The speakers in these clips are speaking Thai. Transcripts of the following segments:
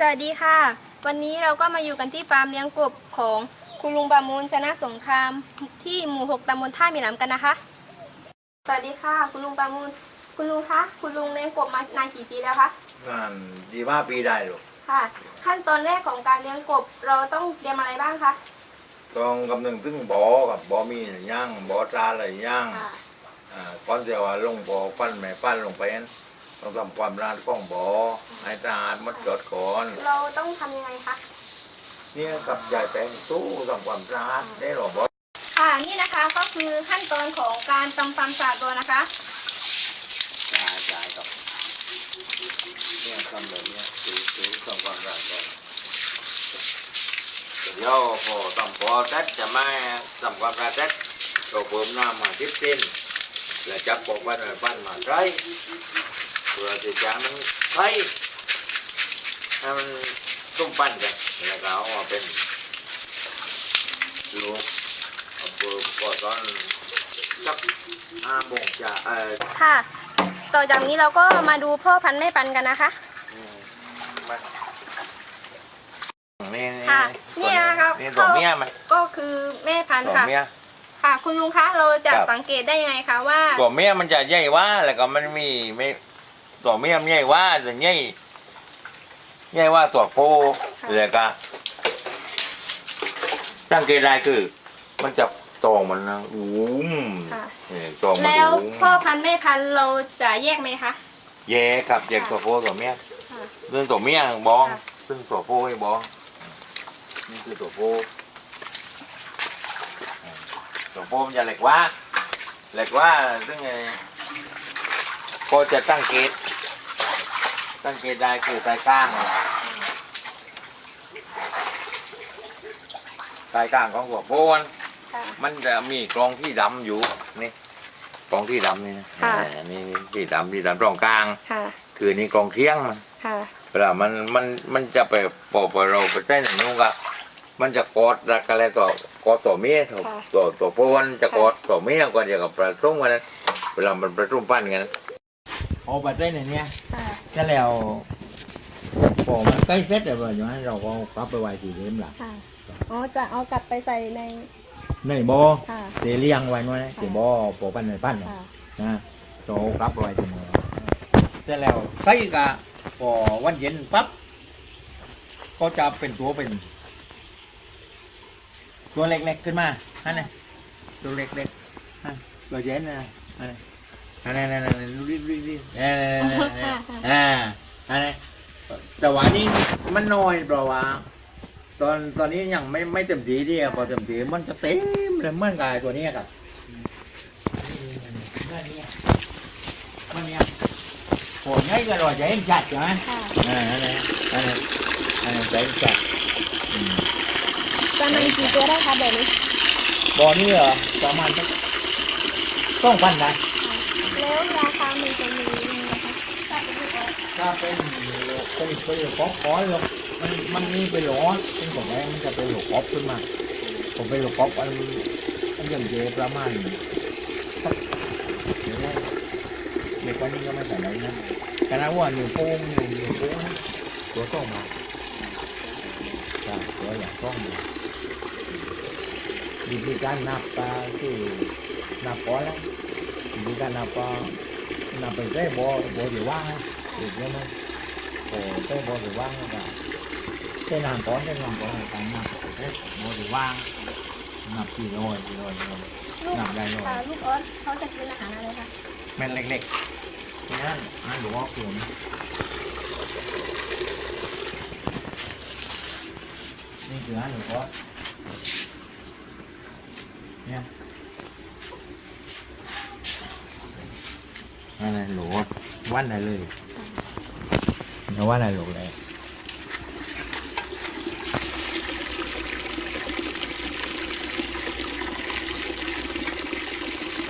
สวัสดีค่ะ วันนี้เราก็มาอยู่กันที่ฟาร์มเลี้ยงกบของคุณลุงประมูลชนะสงครามที่หมู่หกตำบลท่ามีหลำกันนะคะ สวัสดีค่ะ คุณลุงประมูล คุณลุงคะคุณลุงเลี้ยงกบมานานกี่ปีแล้วคะงานดีว่าปีได้ลูกค่ะ ขั้นตอนแรกของการเลี้ยงกบเราต้องเตรียมอะไรบ้างคะต้องคำนึงถึงบ่อกับ่อมีหรือย่างบ่อตราอะไรย่างค่ะอ่าก่อนจะว่าลงบ่อปั้นแม่ปั้นลงไปนั้น ต้องทำความสะอาดของบ่อให้สะอาดหมดจดก่อน เราต้องทำยังไงคะ เนี่ยกับยายแปลงตู้ทำความสะอาดได้หรอบ่ค่ะนี่นะคะก็คือขั้นตอนของการทำความสะอาดตัวนะคะจ่ายจ่ายกับเนี่ยทำแบบเนี้ยตู้ตู้ทำความสะอาดก่อนเดี๋ยวพอต้องพอเสร็จจะไม่ทำความสะอาดเสร็จเราเพิ่มน้ำมาทิพสิ้นแล้วจับปอกไว้ในปั้นมาใส่เพื่อที่จะมันไข่ให้มันตุ้มปั้นกันแล้วก็เอามาเป็นลูกเอาเพิ่มก็ตอนสักห้าโมงจะเออค่ะ ต่อจากนี้เราก็มาดูพ่อพันธุ์แม่พันธุ์กันนะคะ อืมมานี่ค่ะเนี่ยนะครับนี่ตัวเมียมันก็คือแม่พันธุ์ตัวค่ะ เมีย ค่ะ คุณลุงคะ เราจะครับ สังเกตได้ยังไงคะว่า ตัวเมียมันจะใหญ่ว่าแล้วก็มันมีไม่ ตัวเมียมันใหญ่ว่าจะใหญ่ใหญ่ว่าตัวโคค่ะแล้วก็สังเกตได้คือ มันจะตองมันนะอุ้มค่ะ เนี่ยตองมันแล้วอุ้มพ่อพันธุ์แม่พันธุ์เราจะแยกไหมคะ แย่ครับแยกตัวโคตัวเมียค่ะเรื่องตัวเมียบองค่ะ ซึ่งตัวโคให้บองนี่คือตัวโคตัวโคมันจะเหล็กว่าเหล็กว่าซึ่งไง โคจะตั้งเกตตั้งเกตได้คือสายกลางสายกลางของหัวโพนค่ะมันจะมีกลองที่ดำอยู่นี่กลองที่ดำนี่นะค่ะ อ่านี่นี่ที่ดำที่ดำตรงกลาง ค่ะ คือนี่กลองเที่ยงมันค่ะ เวลามันมันมันจะไปปอปเราไปเต้นอย่างนู้นก็มันจะกอดรักอะไรต่อกอดต่อเมียตัวตัวตัวพวนจะกอดต่อเมียก่อนจะกับประตุ้งกันนั้นเวลามันประตุ้งปั้นกัน เอาไปเต้นอย่างเนี้ยค่ะจะแล้วพอมันใกล้เสร็จแล้วอย่างนั้นเราก็กลับไปไว้ที่เดิมล่ะค่ะอ๋อจะเอากลับไปใส่ในในบ่อค่ะเตเลี้ยงไว้นู่นนะที่บ่อปอปั้นในปั้นน่ะค่ะนะโตกลับไว้ที่มือเสร็จแล้วใกล้กะพอวันเย็นปั๊บก็จะเป็นตัวเป็น ตัวเล็กๆขึ้นมาอันนี้ตัวเล็กๆอันตัวเย็นนะอันนี้อั นนี้อันนี้อันนี้ดูดิดูดิดูดิเอ่าอ่าอันนี้แต่ว่านี่มันน้อยเพราะว่า ตอนตอนนี้ยังไม่ไม่เต็มทีที่พอเต็มทีมันจะเต็มเลยเหมื่อนกับไอ้ตัวนี้ครับนี่นี่นี่นี่มันเนี่ยโหง่ายก็รอยจะเห็นชัดใช่ไหมค่ะอ่าอันนี้อันนี้อันนี้จะเห็นชัดอืมประมาณกี่ตัวได้คะแบบนี้บอนี่เหรอประมาณสักต้องพันนะ แล้วราคามันจะมียังไงคะถ้าเป็นลูกออส ถ้า เป็นเป็นเป็นหลกป๊อปก้อหรอกมันมันมีเป็นหลอดเป็นของแรงมันจะเป็นหลกป๊อปขึ้นมา ผมเป็นหลกป๊อปอันอันยังเจประมาณเดี๋ยวนะเด็กคนนี้ก็ไม่ใส่ไหนนะขณะว่าหนึ่งโป้งหนึ่งหนึ่งโป้งตัวต้องมาใช่ตัวอย่างต้องมาวิธีการนับปลาคือนับก้อนแล้ววิธีการนับปลานับเป็นได้บ่บ่เดี๋ยวว่า งนะเด็กเยอะไหมโอ้ได้บ่เดี๋ยวว่างนะเส้นหางก้อนเส้นหางก้อนต่างนับได้บ่เดี๋ยวว่างนับกี่ร้อยกี่ร้อยกี่ร้อยลูกนับได้ร้อยค่ะลูกออสเขาจะกินอาหารอะไรคะแม่นเล็กๆนี่นั่นนั่นหลวงพ่อขุนนี่คืออันหลวงพ่อเนี่ยอะไรหลวงพ่อวันอาวันไหนหลวงเลย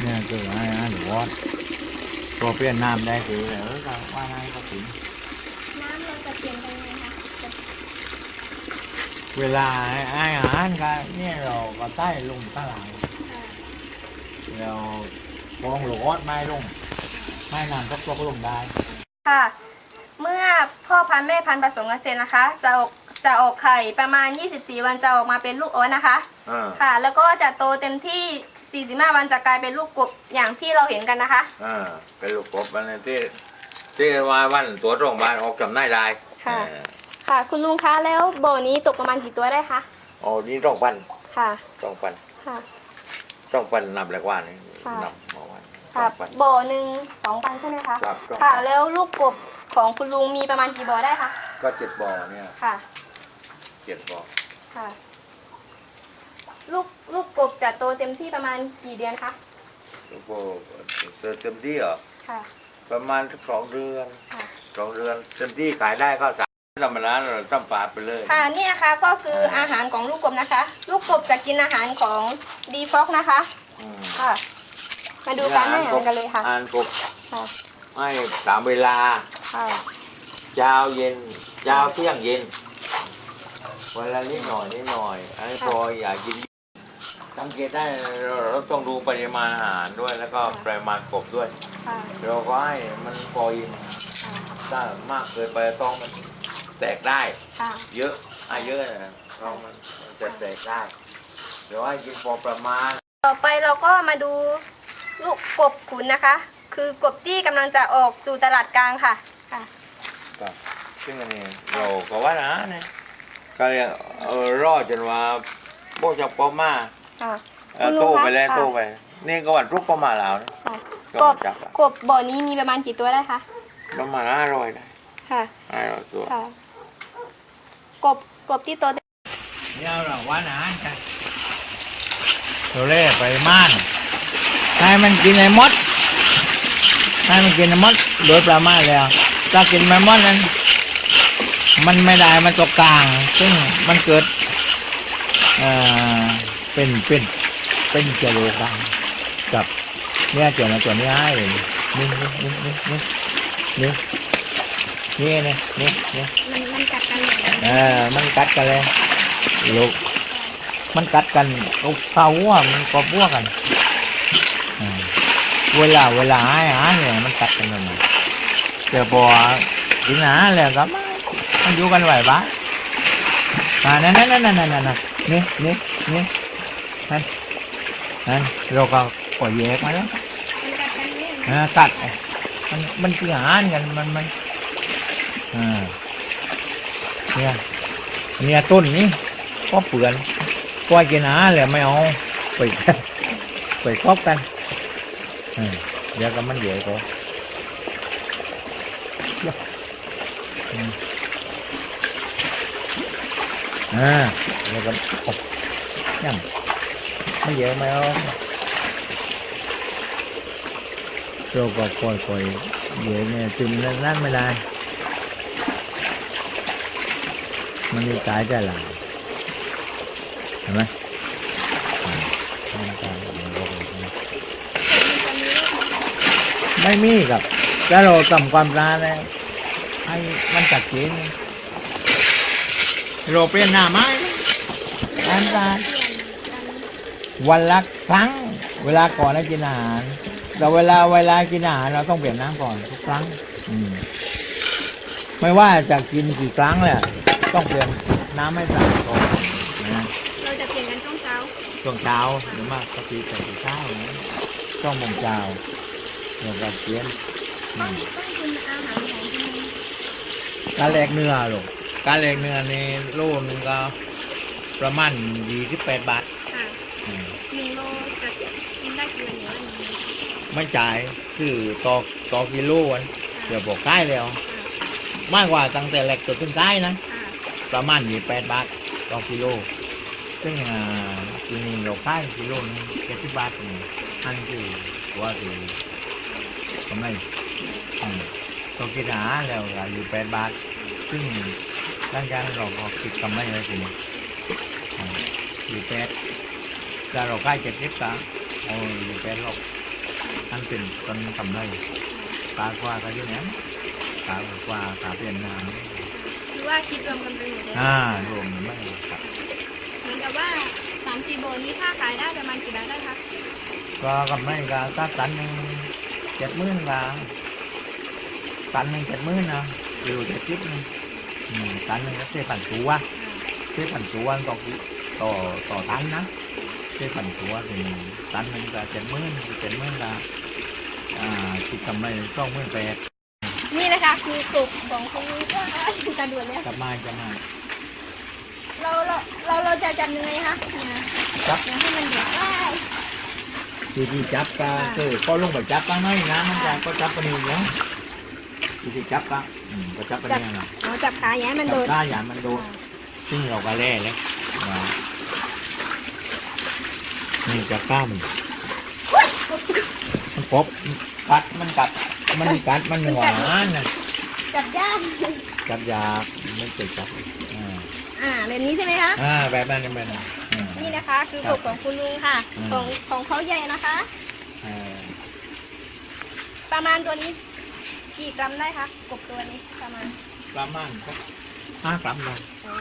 เนี่ยคืออันอันหลวงพ่อตัวเปลี่ยนน้ำได้คือเออก็ว่าไงก็ถึงน้ำเราจะเปลี่ยนไปยังไงคะจะเวลาอาหารก็เนี่ยเราก็ใต้ลงตลาดค่ะเราฟองหลอดไม้ลงไม้น้ำก็ตกลงได้ ค่ะ เมื่อพ่อพันธุ์แม่พันธุ์ผสมกันเสร็จนะคะ จะออกจะออกไข่ประมาณ 24 วันจะออกมาเป็นลูกออสนะคะ อ่าค่ะ แล้วก็จะโตเต็มที่ 45 วันจะกลายเป็นลูกกบอย่างที่เราเห็นกันนะคะ อ่าเป็นลูกกบมันที่ที่ว่าวันตัวโรงพยาบาลออกจำหน่ายได้ค่ะ เออค่ะ คุณลุงคะแล้วโบนี้ตกประมาณกี่ตัวได้คะอ๋อนี่ต้องปันค่ะต้องปันค่ะต้องปันนับเลยว่านี่ค่ะ นับมาวันต้ค่ะองปันโบหนึ่งสองพันใช่ไหมคะ ครับต้องค่ะ ปันแล้วลูกกบ ของคุณลุงมีประมาณกี่บ่อได้คะ ก็เจ็ดบ่อเนี่ยค่ะ เจ็ดบ่อค่ะ ลูกลูกกบจะโตเต็มที่ประมาณกี่เดือนคะ ลูกโบเต็มเต็มที่เหรอค่ะ ประมาณสักสองเดือนค่ะ สองเดือนเต็มที่ขายได้ก็สามธรรมดาเราต้องปาดไปเลย ค่ะนี่นะคะก็คืออาหารของลูกกบนะคะ ลูกกบจะกินอาหารของดีฟอกนะคะ อืมค่ะ มาดูการให้อาหารกันเลยค่ะ อ่านกบค่ะ ให้ตามเวลา ค่ะเช้าเย็นเช้าเที่ยงเย็นเวลานิดหน่อยนิดหน่อยอันนี้พออยากกินสังเกตได้เราเราต้องดูปริมาณอาหารด้วยแล้วก็ปริมาณกบด้วย ค่ะเราก็ให้มันพออิ่มถ้ามากเกินไปท้องมันแตกได้ ค่ะเยอะให้เยอะนะท้องมันจะแตกได้เดี๋ยวให้กินพอประมาณ ต่อไปเราก็มาดูลูกกบขุนนะคะ คือกบที่กำลังจะออกสู่ตลาดกลางค่ะ ค่ะก็ซึ่งอันนี้เราก็ว่านะเนี่ยก็ยังเออรอจนว่าโบจะปอมาค่ะเออคุณลุโตงคะไปแล้วค่ะโตไป นี่ก็วันรุกประมาณแล้วนะค่ะก็กบจับอะกบบ่อนี้มีประมาณกี่ตัวได้คะประมาณห้าร้อยได้ค่ะห้าร้อยตัวค่ะกบกบที่โตเนี่ยเราว่านะกันตัวเล่ไปม่านให้มันกินไอ้มดให้มันกินไอ้มดโดยประมาณแล้ว ถ้ากินไอ้มดนั้น มันไม่ได้มันตกกลาง ซึ่งมันเกิดเอ่อเป็นเป็นเป็นเจโรกลางกับเนี่ยเจอมาตัวนี้ให้เลยนี่นี่นี่นี่นี่นี่นี่นี่นี่มันมันกัดกันเออมันกัดกันเลยลูกมันกัดกันเอาเขาวัวมันก็วัวกันเวลาเวลาหายหาเนี่ยมันกัดกันเลย ต่พอกินอาหาแล้วก็มันมันอยู่กันไหวบ้างอ่านั่นนั่นนั่นนั่นนั่นนั่นนี่นี่นี่นั่นนั่นเราก็ปล่อยแยกมาแล้วนกัดกันเนี่ยอ่ากัดมันมันกินอาหารกันมันมันอ่าเนี่ยเนี่ยต้นนี้ก็เปลือนปล่อยกินาหาแล้วไม่เอาไปไปครอบกันเดี๋ยวก็มันเดี๋ยวก็ อ่าแล้วก็อกยังไม่เยอะไหมเอาตัวก็ปล่อยปล่อยเยอะเนี่ยจุ่มนั่นไม่ได้ มันมีตายใจหลังเห็นไหมไม่มีครับแล้วเราทำความร้านนะ ให้มันจัดเจนเราเปลี่ยนหน้าไม้อันตายวันละครั้ง เวลาก่อนให้กินอาหารแต่เวลาเวลากินอาหารเราต้องเปลี่ยนน้ำก่อนทุกครั้งอืมไม่ว่าจะกินกี่ครั้งแหละต้องเปลี่ยนน้ำให้สะอาดก่อนนะเราจะเปลี่ยนกันช่วงเช้าช่วงเช้าหรือมากก็ตีแต่ตีเช้านะต้องโมงเช้าเราก็เปลี่ยนอืต้องมต้องกินอาหารของที่นี่ การแลกเนื้อลูกการแลกเนื้อในโลนึงก็ประมาณยี่สิบแปดบาทค่ะอืมหนึ่งโลจะกินได้กี่วันเดียวอันนี้ไม่จ่ายคือต่อต่อกิโลวันเดี๋ยวบอกใกล้แล้ว มากกว่าตั้งแต่แหลกจนถึงใต้นะ ค่ะประมาณยี่แปดบาทต่อกิโล ซึ่งอ่าทีนี้เราขายกิโลนึงเจ็ดสิบบาทนี่อันคือว่าคือกำไรอืม ต่อกินอาหารแล้วก็อยู่แปดบาท ซึ่งหลังจากนั้นเราก็คิดกำไรเลยทีนี้อืมอยู่แปดถ้าเราขายเจ็ดสิบก็เอาอยู่แปดหรอกอันเป็นต้นกำไรตากว่าก็อยังไงตากว่าตาเปลี่ยนน้ำคือว่าคิดรวมกันไปหมดเลยอ่ารวมไม่ครับเหมือนกับว่าสามสี่โบนี้ถ้าขายได้ประมาณกี่บาทได้คะก็กำไรก็ถ้าตันหนึ่งเจ็ดหมื่นก็ ตันหนึ่งเจ็ดหมื่นนะคกิโลจะคิดนะอืมตันหนึงก็เจ็ดพันตัวเจ็ดพันตัวต่อกิต่อต่อตันนะเจ็ดพันตัวเป็นตันหนึงก็เจ็ดหมื่นเจ็ดหมื่นละอ่าคิดกำไรสองหมื่นแปดนี่นะคะคือกบของคุณลุงก็กระโดดแล้วกลับมาจะมาเราเราเราเราจะจับยังไงคะเนี่ยจับเนี่ยให้มันอยู่ได้ทีที่จับก็คือก็ลงไปจับกันหน่อยนะมันจะก็จับกันอยู่เนาะ ทีที่จับก็อืมก็จับกันเนี่ยนะเราจับขาอย่างให้มันโดจับนได้อย่างมันโดนซึ่งเราก็แล่เลยนะนี่จะกล้ามันมันปบกัดมันกัดมันกัดมันหวานนะจับยากจับยาไม่เจ็บจับอ่าอ่าแบบนี้ใช่ไหมคะอ่าแบบนั้นแบบนั้นอ่า นี่นะคะ คือกบของคุณลุงค่ะ อืม ของของเขาใหญ่นะคะ อ่าประมาณตัวนี้ กี่กรัมได้คะกบตัวนี้ประมาณประมาณสักห้ากรัมนะโอ้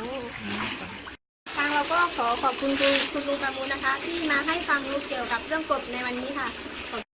ห้ากรัมทางเราก็ขอขอบคุณคุณคุณลุงประมูลนะคะ ที่มาให้ความรู้เกี่ยวกับเรื่องกบในวันนี้ค่ะขอบ